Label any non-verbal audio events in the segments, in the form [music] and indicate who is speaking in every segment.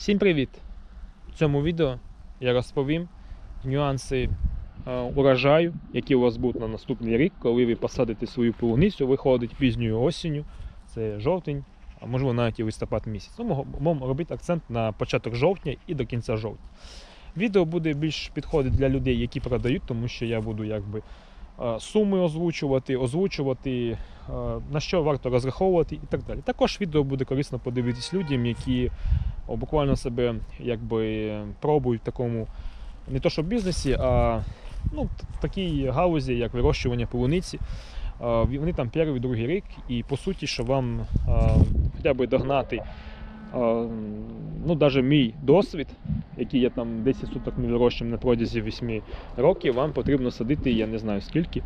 Speaker 1: Всім привіт! В цьому відео я розповім нюанси е, урожаю, які у вас будуть на наступний рік, коли ви посадите свою полуницю, виходить пізньою осінню, це жовтень, а можливо навіть і листопад місяць. Ну, будемо робити акцент на початок жовтня і до кінця жовтня. Відео буде більш підходить для людей, які продають, тому що я буду якби суми озвучувати, озвучувати, е, на що варто розраховувати і так далі. Також відео буде корисно подивитись людям, які буквально себе якби пробують в такому не то що бізнесі, а ну, в такій галузі, як вирощування полуниці. Вони там перший, другий рік, і по суті, що вам хоча б догнати ну, навіть мій досвід, який я там 10 суток ми вирощуємо на протязі 8 років, вам потрібно садити, я не знаю скільки,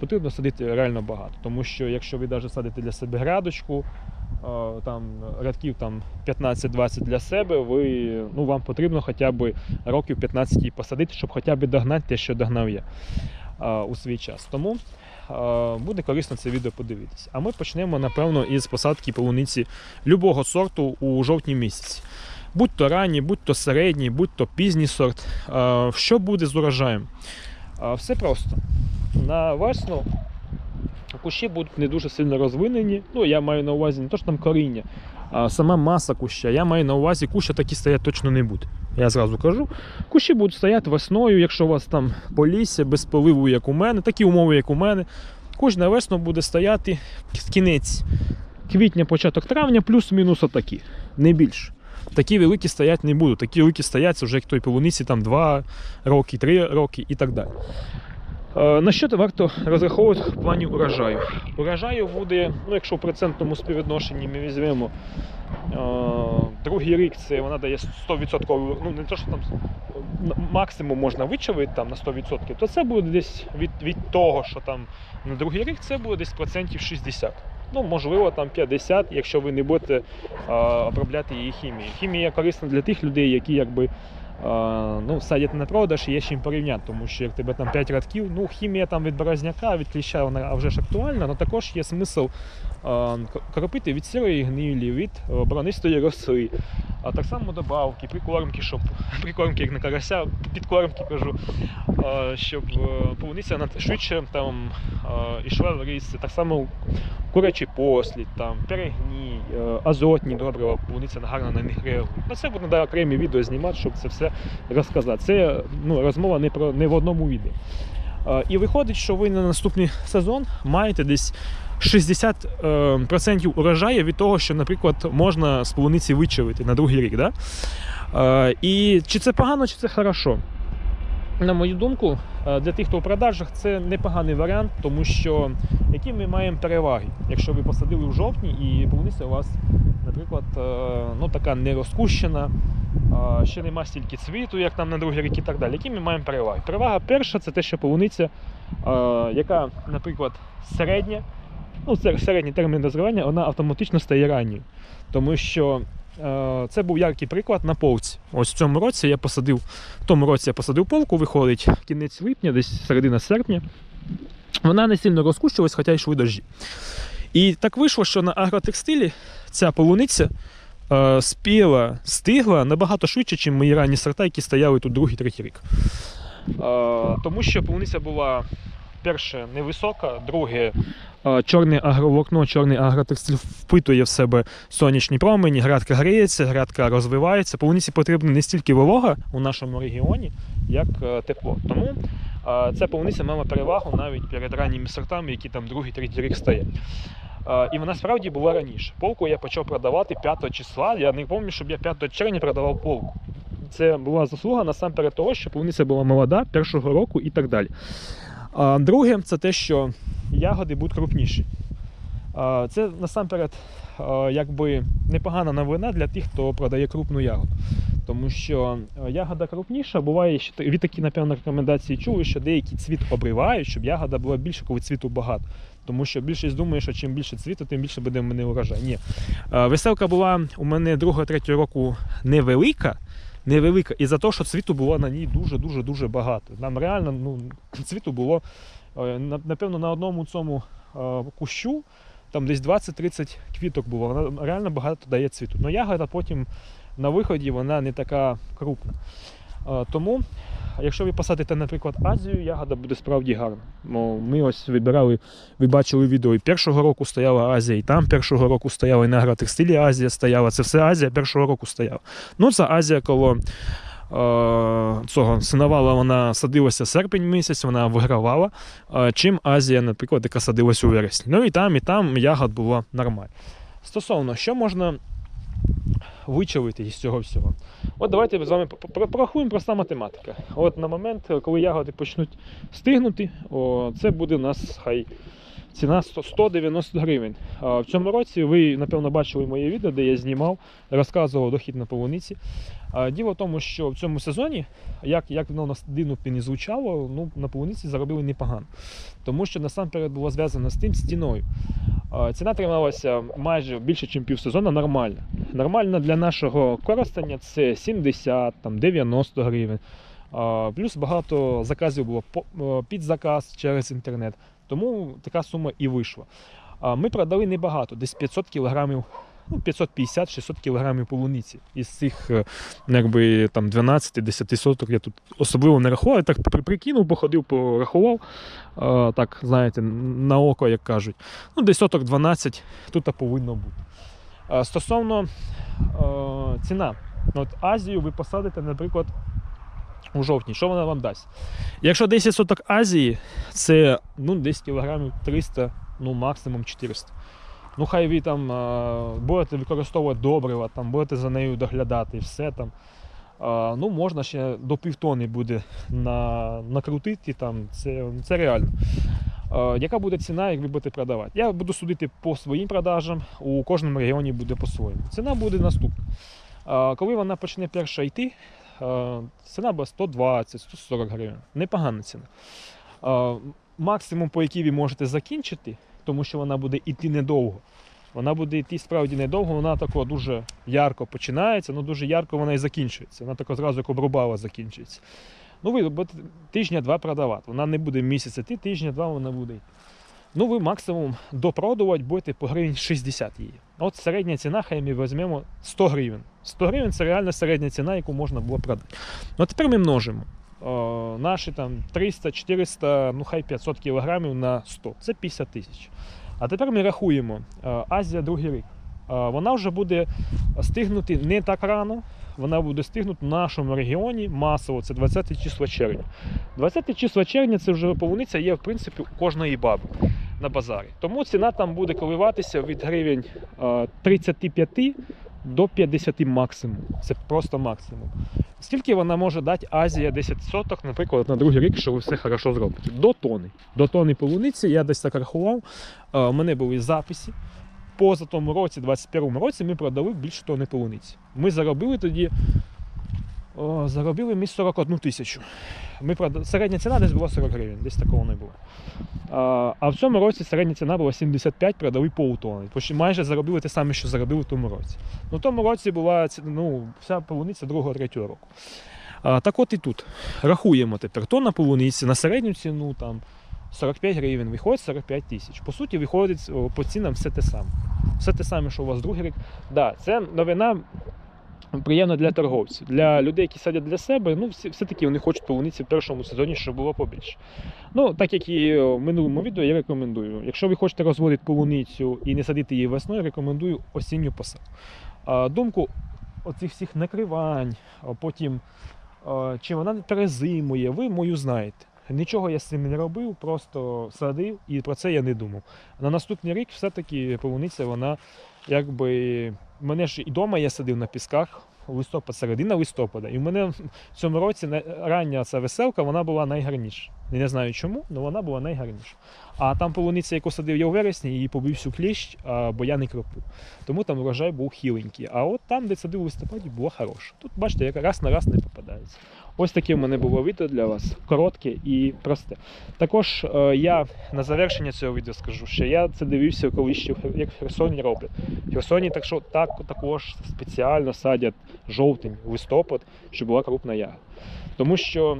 Speaker 1: потрібно садити реально багато. Тому що якщо ви навіть садите для себе грядочку, там рядків там 15-20 для себе, ви, ну, вам потрібно хоча б років 15 її посадити, щоб хоча б догнати те, що догнав я у свій час. Тому буде корисно це відео подивитися. А ми почнемо, напевно, із посадки полуниці любого сорту у жовтні місяці. Будь то ранній, будь то середній, будь то пізній сорт. Що буде з урожаєм? Все просто. На весну кущі будуть не дуже сильно розвинені. Ну, я маю на увазі не то, що там коріння, а сама маса куща. Я маю на увазі, куща такі стоять точно не буде. Я зразу кажу. Кущі будуть стояти весною, якщо у вас там полісся, без поливу, як у мене, такі умови, як у мене. Кущ на весну буде стояти кінець квітня, початок травня, плюс-мінус отакі, не більше. Такі великі стоять не будуть. Такі великі стоять вже як той полуниці там 2 роки, 3 роки і так далі. Е, На що варто розраховувати в плані урожаю? Урожаю буде, ну якщо в процентному співвідношенні ми візьмемо е, другий рік, це вона дає 100%, ну не то, що там максимум можна вичавити там на 100%, то це буде десь від, від того, що там на другий рік це буде десь процентів 60. Ну, можливо, там 50, якщо ви не будете е, обробляти її хімією. Хімія корисна для тих людей, які якби ну, садять на продаж і є з чим порівняти, тому що як тебе там 5 рядків, ну хімія там від березняка, від кліща вона вже ж актуальна, але також є смисл кропити від сірої гнилі, від бронистої роси, а так само добавки, прикормки, щоб [laughs] прикормки, як на карася, підкормки кажу, щоб е, полуниця швидше там ішла в ріс. Так само курячий послід, там, перегній, е, азотні добрива, полуниця гарно на них реагує. На це буде окремі відео знімати, щоб це все розказати. Це ну, розмова не, про, не в одному відео. Е, І виходить, що ви на наступний сезон маєте десь 60% процентів урожаю від того, що, наприклад, можна з полуниці вичавити на другий рік. Да? Е, І чи це погано, чи це хорошо? На мою думку, е, для тих, хто в продажах, це непоганий варіант, тому що які ми маємо переваги, якщо ви посадили в жовтні і полуниця у вас, наприклад, е, ну, така не розкущена, е, ще нема стільки цвіту, як там на другий рік і так далі. Які ми маємо переваги? Перевага перша це те, що полуниця, яка, наприклад, середня, ну, це середній термін дозрівання, вона автоматично стає ранньою. Тому що це був яркий приклад на полці. Ось в цьому році я посадив, в тому році я посадив полку, виходить кінець липня, десь середина серпня. Вона не сильно розкущилась, хоча йшли дощі. І так вийшло, що на агротекстилі ця полуниця е, спіла, стигла набагато швидше, ніж мої ранні сорта, які стояли тут другий, третій рік. Е, тому що полуниця була, перше, невисока, друге, е, чорне агроволокно, чорний агротекстиль впитує в себе сонячні промені, грядка гріється, грядка розвивається. Полуниці потрібна не стільки волога у нашому регіоні, як тепло. Тому ця полуниця мала перевагу навіть перед ранніми сортами, які там другий, третій рік стоять. І вона справді була раніше. Полку я почав продавати 5 числа. Я не пам'ятаю, щоб я 5 червня продавав полку. Це була заслуга насамперед того, що полуниця була молода першого року і так далі. А друге, це те, що ягоди будуть крупніші. Це насамперед якби непогана новина для тих, хто продає крупну ягоду. Тому що ягода крупніша, буває, що ви такі, напевно, рекомендації чули, що деякі цвіт обривають, щоб ягода була більше, коли цвіту багато. Тому що більшість думає, що чим більше цвіту, тим більше буде в мене урожай. Ні. Веселка була у мене другого-третього року невелика. Невелика, і за те, що цвіту було на ній дуже-дуже дуже багато. Нам реально ну, цвіту було е, напевно на одному цьому е, кущу там десь 20-30 квіток було. Вона реально багато дає цвіту. Но ягода потім на виході вона не така крупна. Е, Тому, якщо ви посадите, наприклад, Азію, ягода буде справді гарна. Ми ось вибирали, ви бачили відео, і першого року стояла Азія, і там першого року стояла, і на агротекстилі Азія стояла. Це все Азія першого року стояла. Ну, це Азія коло. е, Цього синовала вона садилася серпень місяць, вона вигравала. е, Чим Азія, наприклад, яка садилась у вересні. Ну і там, і там ягод було нормально. Стосовно, що можна вичавити із цього всього? От давайте з вами по- по- порахуємо проста математика. От на момент, коли ягоди почнуть стигнути, о, це буде у нас хай ціна 190 гривень. В цьому році ви, напевно, бачили моє відео, де я знімав, розказував дохід на полуниці. Діло в тому, що в цьому сезоні, як, як воно нас дивно не звучало, ну, на полуниці заробили непогано. Тому що насамперед було зв'язано з тим. А, Ціна трималася майже більше, ніж півсезону, нормально. Нормально для нашого користання це 70-90 гривень. Плюс багато заказів було е, під заказ через інтернет. Тому така сума і вийшла. Ми продали небагато, десь 500 кілограмів, ну 550-600 кілограмів полуниці. Із цих е, якби, там 12-10 соток я тут особливо не рахував, я так при- прикинув, походив, порахував. Так, знаєте, на око, як кажуть. Ну, десь соток 12 тут повинно бути. Стосовно е, ціна. От Азію ви посадите, наприклад, у жовтні. Що вона вам дасть? Якщо 10 соток Азії, це ну, десь кілограмів 300, ну максимум 400. Ну, хай ви там будете використовувати добрива, там будете за нею доглядати і все там. Ну, можна ще до півтони буде на, накрутити, там, це, це реально. Яка буде ціна, як ви будете продавати? Я буду судити по своїм продажам, у кожному регіоні буде по-своєму. Ціна буде наступна. Коли вона почне перша йти, ціна буде 120-140 гривень. Непогана ціна. Е, максимум, по якій ви можете закінчити, тому що вона буде йти недовго. Вона буде йти справді недовго, вона тако дуже ярко починається, але дуже ярко вона і закінчується. Вона тако зразу як обрубала закінчується. Ну, ви будете тижня-два продавати. Вона не буде місяця йти, тижня-два вона буде йти. Ну, ви максимум допродувати будете по гривень 60 її. От середня ціна, хай ми візьмемо 100 гривень. 100 гривень це реально середня ціна, яку можна було продати. Ну, тепер ми множимо. О, наші там 300, 400, ну хай 500 кілограмів на 100. Це 50 тисяч. А тепер ми рахуємо е, Азія другий рік. Е, Вона вже буде стигнути не так рано. Вона буде стигнути в нашому регіоні масово, це 20 число червня. 20 число червня це вже полуниця є в принципі у кожної баби на базарі. Тому ціна там буде коливатися від гривень е, 35 до 50 максимум. Це просто максимум. Скільки вона може дати Азія 10 соток, наприклад, на другий рік, що ви все хорошо зробите? До тони. До тони полуниці я десь так рахував. Е, У мене були записи. Поза тому році, 21 році, ми продали більше тони полуниці. Ми заробили тоді. О, заробили ми 41 тисячу. Ми прода... Середня ціна десь була 40 гривень, десь такого не було. А, а в цьому році середня ціна була 75, продали полтони. Майже заробили те саме, що заробили в тому році. Ну, в тому році була ну, вся полуниця другого-третього року. А, так от і тут. Рахуємо тепер тонна полуниці на середню ціну там 45 гривень, виходить 45 тисяч. По суті, виходить по цінам все те саме. Все те саме, що у вас другий рік. Да, це новина приємна для торговців. Для людей, які садять для себе, ну все-таки вони хочуть полуниці в першому сезоні, щоб було побільше. Ну, так як і в минулому відео, я рекомендую. Якщо ви хочете розводити полуницю і не садити її весною, рекомендую осінню посадку. Думку оцих всіх накривань, потім чи вона не перезимує, ви мою знаєте. Нічого я з цим не робив, просто садив і про це я не думав. На наступний рік все-таки полуниця, вона якби. Мене ж і вдома я садив на пісках листопад, середина листопада. І в мене в цьому році рання ця веселка вона була найгарніша. Я не знаю чому, але вона була найгарніша. А там полуниця, яку садив я у вересні, її побив всю кліщ, бо я не кропив. Тому там врожай був хіленький. А от там, де садив у листопаді, було хороше. Тут, бачите, як раз на раз не попадається. Ось таке в мене було відео для вас, коротке і просте. Також е, я на завершення цього відео скажу, що я це дивився, коли ще як в Херсоні роблять. В Херсоні так, що, так, також спеціально садять жовтень, листопад, щоб була крупна ягода. Тому що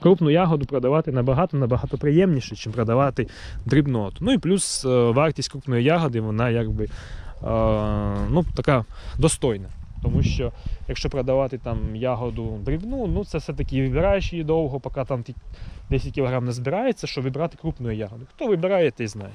Speaker 1: крупну ягоду продавати набагато набагато приємніше, ніж продавати дрібноту. Ну і плюс е, вартість крупної ягоди, вона якби е, ну, така достойна. Тому що якщо продавати там ягоду дрібну, ну це все-таки вибираєш її довго, поки там ті 10 кг не збирається, що вибрати крупну ягоду. Хто вибирає, той знає.